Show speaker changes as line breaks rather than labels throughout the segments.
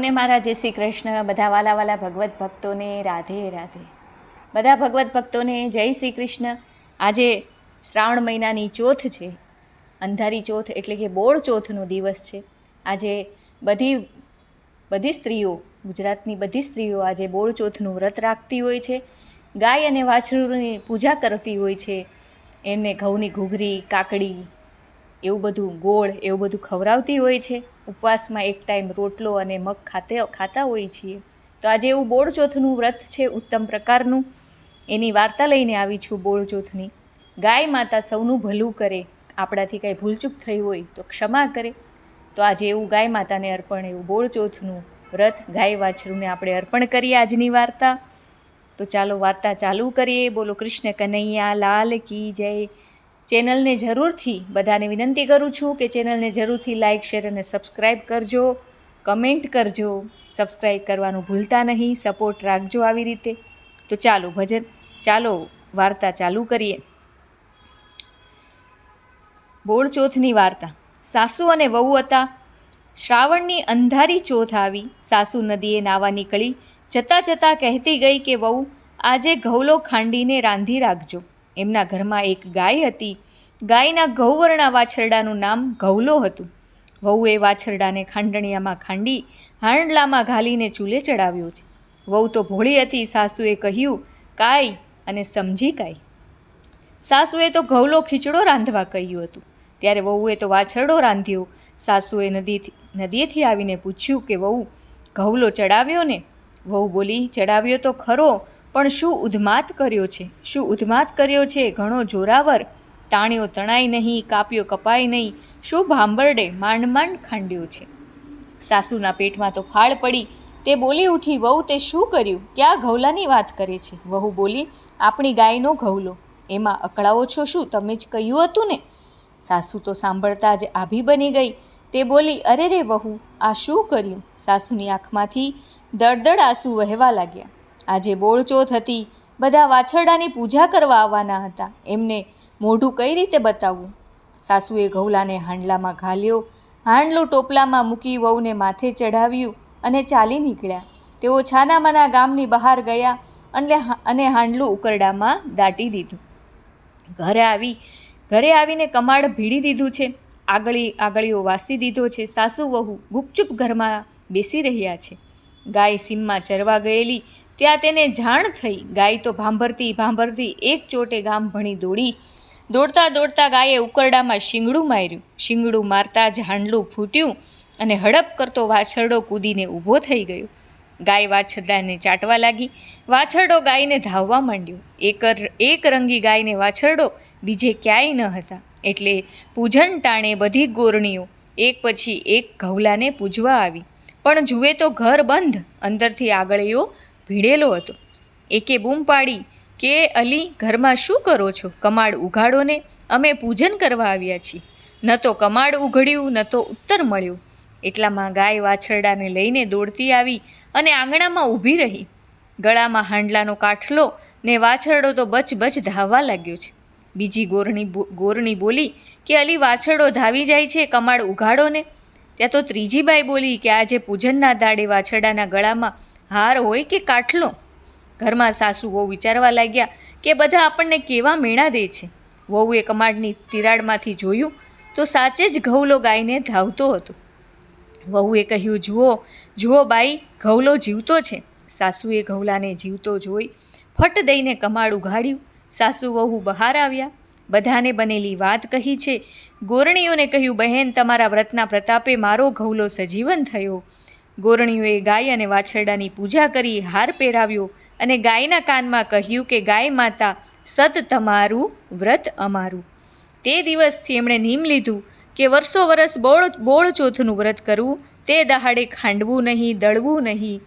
ને મારા જય શ્રી કૃષ્ણ, બધા વાલા વાલા ભગવત ભક્તોને રાધે રાધે. બધા ભગવત ભક્તોને જય શ્રી કૃષ્ણ. આજે શ્રાવણ મહિનાની ચોથ છે. અંધારી ચોથ એટલે કે બોળ ચોથનો દિવસ છે. આજે બધી બધી સ્ત્રીઓ, ગુજરાતની બધી સ્ત્રીઓ આજે બોળ ચોથનું વ્રત રાખતી હોય છે. ગાય અને વાછરૂની પૂજા કરતી હોય છે. એમને ઘઉંની ઘૂઘરી, કાકડી એવું બધું ગોળ, એવું બધું ખવડાવતી હોય છે. ઉપવાસમાં એક ટાઈમ રોટલો અને મગ ખાતે, ખાતા હોય છીએ. તો આજે એવું બોળચોથનું વ્રત છે, ઉત્તમ પ્રકારનું. એની વાર્તા લઈને આવી છું બોળચોથની ગાય માતા સૌનું ભલું કરે. આપણાથી કાંઈ ભૂલચૂક થઈ હોય તો ક્ષમા કરે. તો આજે એવું ગાય માતાને અર્પણ, એવું બોળચોથનું વ્રત, ગાય વાછરૂને આપણે અર્પણ કરીએ આજની વાર્તા. તો ચાલો વાર્તા ચાલુ કરીએ. બોલો કૃષ્ણ કનૈયા, લાલ કી જય. ચેનલને જરૂરથી બધાને વિનંતી કરું છું કે ચેનલને જરૂરથી લાઇક શેર અને સબસ્ક્રાઈબ કરજો, કમેન્ટ કરજો. સબસ્ક્રાઈબ કરવાનું ભૂલતા નહીં, સપોર્ટ રાખજો આવી રીતે. તો ચાલો ભજન, ચાલો વાર્તા ચાલુ કરીએ. બોળચોથની વાર્તા. સાસુ અને વહુ હતા. શ્રાવણની અંધારી ચોથ આવી. સાસુ નદીએ નાવા નીકળી. જતાં જતાં કહેતી ગઈ કે વહુ, આજે ઘઉલો ખાંડીને રાંધી રાખજો. એમના ઘરમાં એક ગાય હતી. ગાયના ગૌવર્ણા વાછરડાનું નામ ઘઉલો હતું. વહુએ વાછરડાને ખાંડણિયામાં ખાંડી, હાંડલામાં ઘાલીને ચૂલે ચડાવ્યો છે. વહુ તો ભોળી હતી, સાસુએ કહ્યું કાય અને સમજી કાય સાસુએ તો ઘઉલો ખીચડો રાંધવા કહ્યું હતું. ત્યારે વહુએ તો વાછરડો રાંધ્યો. સાસુએ નદીથી, નદીએથી આવીને પૂછ્યું કે, વહુ ઘઉલો ચડાવ્યો ને વહુ બોલી, ચડાવ્યો તો ખરો પણ શું ઉદ્માત કર્યો છે? શું ઉદ્માત કર્યો છે? ઘણો જોરાવર. તાણ્યો તણાય નહીં કાપ્યો કપાય નહીં. શું ભાંબરડે માંડ માંડ ખાંડ્યો છે? સાસુના પેટમાં તો ફાળ પડી. તે બોલી ઉઠી, વહુ, તે શું કર્યું? ક્યાં ઘઉલાની વાત કરે છે? વહુ બોલી, આપણી ગાયનો ઘઉલો. એમાં અકળાવો છો શું? તમે જ કહ્યું હતું ને. સાસુ તો સાંભળતા જ આભી બની ગઈ. તે બોલી, અરે રે વહુ, આ શું કર્યું? સાસુની આંખમાંથી દળદળ આંસુ વહેવા લાગ્યા. આજે બોળચોથ હતી બધા વાછરડાની પૂજા કરવા આવવાના હતા. એમને મોઢું કઈ રીતે બતાવવું? સાસુએ ઘઉલાને હાંડલામાં ઘાલ્યો, હાંડલું ટોપલામાં મૂકી વહુને માથે ચઢાવ્યું અને ચાલી નીકળ્યા. તેઓ છાનામાના ગામની બહાર ગયા અને અને હાંડલું ઉકરડામાં દાટી દીધું. ઘરે આવી, ઘરે આવીને કમાડ ભીડી દીધું છે. આગળી, આગળીઓ વાસી દીધો છે. સાસુ વહુ ગુપચુપ ઘરમાં બેસી રહ્યા છે. ગાય સીમમાં ચરવા ગયેલી ત્યાં તેને જાણ થઈ. ગાય તો ભાંભરતી ભાંભરતી એક ચોટે ગામ ભણી દોડી. દોડતા દોડતા ગાયે ઉકરડામાં શિંગડું માર્યું. શિંગડું મારતા જ હાંડલું ફૂટ્યું અને હડપ કરતો વાછરડો કૂદીને ઊભો થઈ ગયો. ગાય વાછરડાને ચાટવા લાગી. વાછરડો ગાયને ધાવવા માંડ્યો. એક એક રંગી ગાયને વાછરડો બીજે ક્યાંય ન હતા. એટલે પૂજન ટાણે બધી ગોરણીઓ એક પછી એક ઘઉલાને પૂજવા આવી. પણ જુએ તો ઘર બંધ. અંદરથી આગળીઓ ભીડેલો હતો. એકે બૂમ પાડી કે, અલી, ઘરમાં શું કરો છો? કમાડ ઉઘાડો ને, અમે પૂજન કરવા આવ્યા છીએ. ન તો કમાડ ઉઘડ્યું, ન તો ઉત્તર મળ્યું. એટલામાં ગાય વાછરડાને લઈને દોડતી આવી અને આંગણામાં ઊભી રહી. ગળામાં હાંડલાનો કાઠલો ને વાછરડો તો બચ બચ ધાવવા લાગ્યો છે. બીજી ગોરણી ગોરણી બોલી કે, અલી, વાછરડો ધાવી જાય છે, કમાડ ઉઘાડો ને. ત્યાં તો ત્રીજી બાઈ બોલી કે, આજે પૂજનના દાડે વાછરડાના ગળામાં હાર હોય કે કાઠલો ઘરમાં સાસુ વહુ વિચારવા લાગ્યા કે બધા આપણને કેવા મેણા દે છે. વહુએ કમાડની તિરાડમાંથી જોયું તો સાચે જ ઘઉલો ગાયને ધાવતો હતો. વહુએ કહ્યું, જુઓ જુઓ બાઈ, ઘઉલો જીવતો છે. સાસુએ ઘઉલાને જીવતો જોઈ ફટ દઈને કમાડ ઉઘાડ્યું. સાસુ વહુ બહાર આવ્યા. બધાને બનેલી વાત કહી છે. ગોરણીઓને કહ્યું, બહેન, તમારા વ્રતના પ્રતાપે મારો ઘઉલો સજીવન થયો. ગોરણીઓએ ગાય અને વાછરડાની પૂજા કરી હાર પહેરાવ્યો અને ગાયના કાનમાં કહ્યું કે, ગાય માતા, સત તમારું વ્રત અમારું. તે દિવસથી એમણે નિયમ લીધું કે વર્ષો વર્ષ બોળ બોળચોથનું વ્રત કરવું, તે દહાડે ખાંડવું નહીં, દળવું નહીં.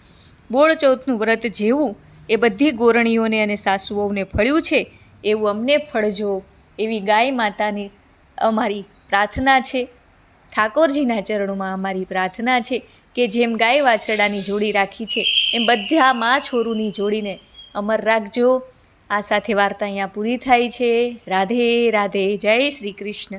બોળચોથનું વ્રત જેવું એ બધી ગોરણીઓને અને સાસુઓને ફળ્યું છે, એવું અમને ફળજો. એવી ગાય માતાની અમારી પ્રાર્થના છે. ઠાકોરજીના ચરણોમાં અમારી પ્રાર્થના છે કે જેમ ગાય વાછરડાની જોડી રાખી છે, એમ બધા મા છોરુની જોડીને અમર રાખજો. આ સાથે વાર્તા અહીંયા પૂરી થાય છે. રાધે રાધે, જય શ્રી કૃષ્ણ.